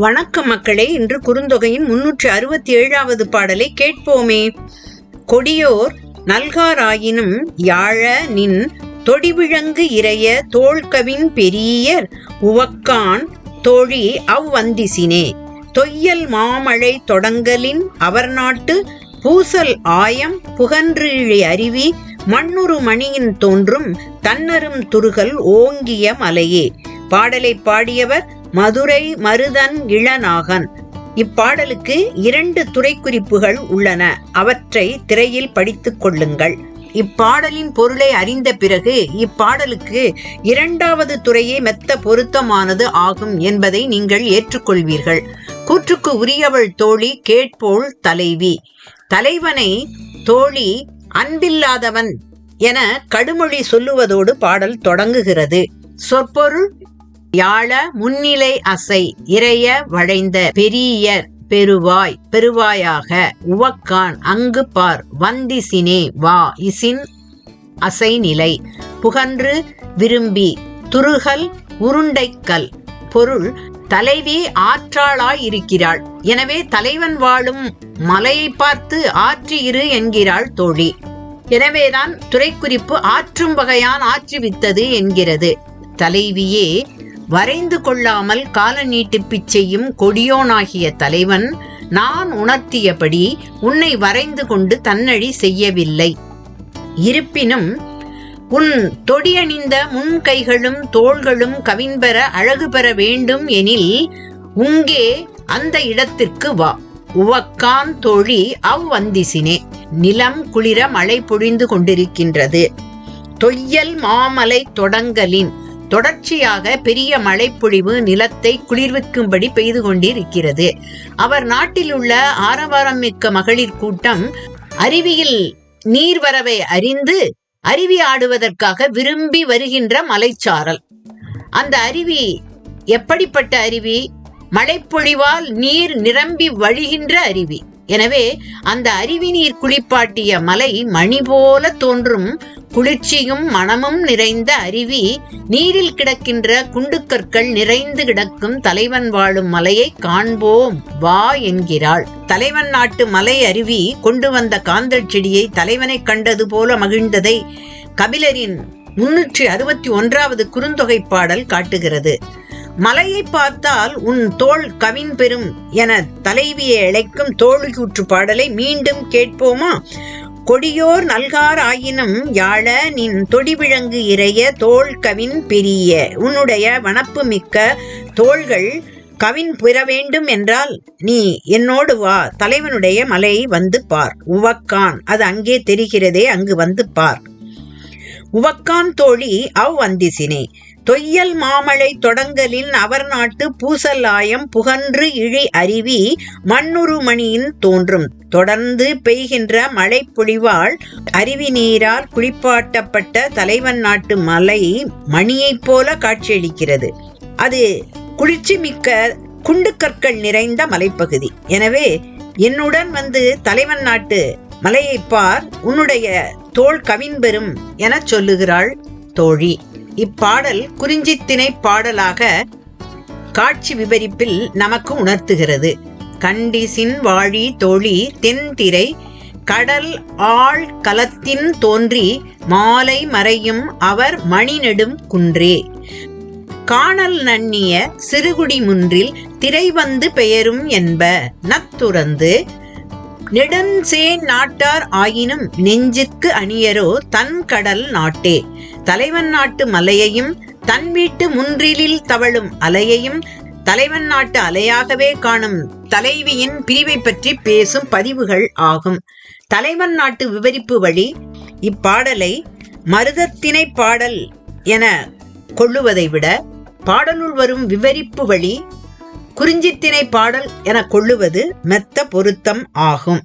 வணக்க மக்களே இன்று குறுந்தொகையின் முன்னூற்றி அறுபத்தி ஏழாவது பாடலை கேட்போமே. கொடியோர் நல்காராயினும் யாழ நின் தொடிவிழங்கு இறைய தோள்கவின் பெரியர் உவக்கான் தோழி அவ்வந்திசினே தொய்யல் மாமழை தொடங்கலின் அவர் நாட்டு பூசல் ஆயம் புகன்றிழி அருவி மண்ணுறு மணியின் தோன்றும் தன்னரும் துருகல் ஓங்கிய மலையே. பாடலை பாடியவர் மதுரை மருதன் இளநாகன். இப்பாடலுக்கு இரண்டு துறைக்குறிப்புகள் உள்ளன. அவற்றை திரையில் படித்துக் கொள்ளுங்கள். இப்பாடலின் பொருளை அறிந்த பிறகு இப்பாடலுக்கு இரண்டாவது துறையே மெத்த பொருத்தமானது ஆகும் என்பதை நீங்கள் ஏற்றுக்கொள்வீர்கள். கூற்றுக்கு உரியவள் தோழி கேட்போள் தலைவி. தலைவனை தோழி அன்பில்லாதவன் என கடுமொழி சொல்லுவதோடு பாடல் தொடங்குகிறது. சொற்பொருள் யாழ முன்னிலை அசை இறைய வளைந்த பெரியர் பெருவாய் பெருவாயாக உவக்கான் அங்கு பார் வந்திசினே வா இசின் அசை நிலை. புகன்று விரும்பி துருகல் உருண்டைக்கல் பொருள் தலைவி ஆற்றாளாய் இருக்கிறாள். எனவே தலைவன் வாழும் மலையை பார்த்து ஆற்றி இரு என்கிறாள் தோழி. எனவேதான் துறைக்குறிப்பு ஆற்றும் வகையான் ஆற்றுவித்தது என்கிறது. தலைவியே வரைந்து கொள்ளாமல் கால நீட்டிப்பிச் செய்யும் கொடியோனாகிய தலைவன் நான் உணர்த்தியபடி உன்னை வரைந்து கொண்டு தன்னழி செய்யவில்லை. இருப்பினும் உன் தொடியணிந்த முன்கைகளும் தோள்களும் கவின்பெற அழகு பெற வேண்டும் எனில் உங்கே அந்த இடத்திற்கு வா. உவக்கான் தோழி அவ்வந்திசினே நிலம் குளிர மழை பொழிந்து கொண்டிருக்கின்றது. தொய்யல் மாமலை தொடங்கலின். தொடர்ச்சியாக பெரிய மழைப்பொழிவு நிலத்தை குளிர்விக்கும்படி பெய்து கொண்டிருக்கிறது. அவர் நாட்டில் உள்ள ஆரவாரம் மிக்க மகளிர் கூட்டம் அருவியில் நீர்வரவை அறிந்து அருவி ஆடுவதற்காக விரும்பி வருகின்ற மலைச்சாரல். அந்த அருவி எப்படிப்பட்ட அருவி? மழைப்பொழிவால் நீர் நிரம்பி வழிகின்ற அருவி. எனவே அந்த அருவி நீர் குளிப்பாட்டிய மலை மணி போல தோன்றும் குளிர்ச்சியும் மனமும் நிறைந்த அருவி நீரில் கிடக்கின்ற குண்டுக்கற்கள் நிறைந்து கிடக்கும் தலைவன் வாழும் மலையை காண்போம். வா என்கிறாள். தலைவன் நாட்டு மலை அருவி கொண்டு வந்த காந்தல் செடியை தலைவனை கண்டது போல மகிழ்ந்ததை கபிலரின் முன்னூற்றி அறுபத்தி ஒன்றாவது குறுந்தொகை பாடல் காட்டுகிறது. மலையை பார்த்தால் உன் தோல் கவின் பெறும் என தலைவியை அழைக்கும் தோழிக்கூற்று பாடலை மீண்டும் கேட்போமா? கொடியோர் நல்கார் ஆயினும் யாழ நின் தொடிவிழங்கு இறைய தோல் கவின் பெரிய. உன்னுடைய வனப்பு மிக்க தோள்கள் கவின் பெற வேண்டும் என்றால் நீ என்னோடு வா. தலைவனுடைய மலை வந்து பார். உவக்கான் அது அங்கே தெரிகிறதே அங்கு வந்து பார். உவக்கான் தோழி அவ் வந்திசினே. தொய்யல் மாமழை தொடங்கலின் அவர் நாட்டு பூசலாயம் புகன்று இழி அருவி மண்ணுருமணியின் தோன்றும். தொடர்ந்து பெய்கின்ற மழை பொழிவால் அருவி நீரால் குளிப்பாட்டப்பட்ட தலைவன் நாட்டு மலை மணியைப் போல காட்சியளிக்கிறது. அது குளிர்ச்சி மிக்க குண்டு கற்கள் நிறைந்த மலைப்பகுதி. எனவே என்னுடன் வந்து தலைவன் நாட்டு மலையை பார் உன்னுடைய தோல் கவின்பெறும் என சொல்லுகிறாள் தோழி. இப்பாடல் குறிஞ்சித்திணை பாடலாக காட்சி விவரிப்பில் நமக்கு உணர்த்துகிறது. கண்டிசின் வாழி தொழி தென்திரை கடல் ஆள் கலத்தின் தோன்றி மாலை மறையும் அவர் மணிநெடும் குன்றே. காணல் நன்னிய சிறுகுடி முன்றில் திரை வந்து பெயரும் என்ப நத்துறந்து நெடுஞ்சேன் நாட்டார் ஆயினும் நெஞ்சிற்கு அணியரோ தன் கடல் நாட்டே. தலைவன் நாட்டு மலையையும் தன் வீட்டு முன்றிலில் தவழும் அலையையும் தலைவன் நாட்டு அலையாகவே காணும் தலைவியின் பிரிவை பற்றி பேசும் பதிவுகள் ஆகும். தலைவன் நாட்டு விவரிப்பு வழி இப்பாடலை மருதத்திணை பாடல் என கொள்ளுவதை விட பாடலுள் வரும் விவரிப்பு வழி குறிஞ்சித்திணை பாடல் என கொள்ளுவது மெத்த பொருத்தம் ஆகும்.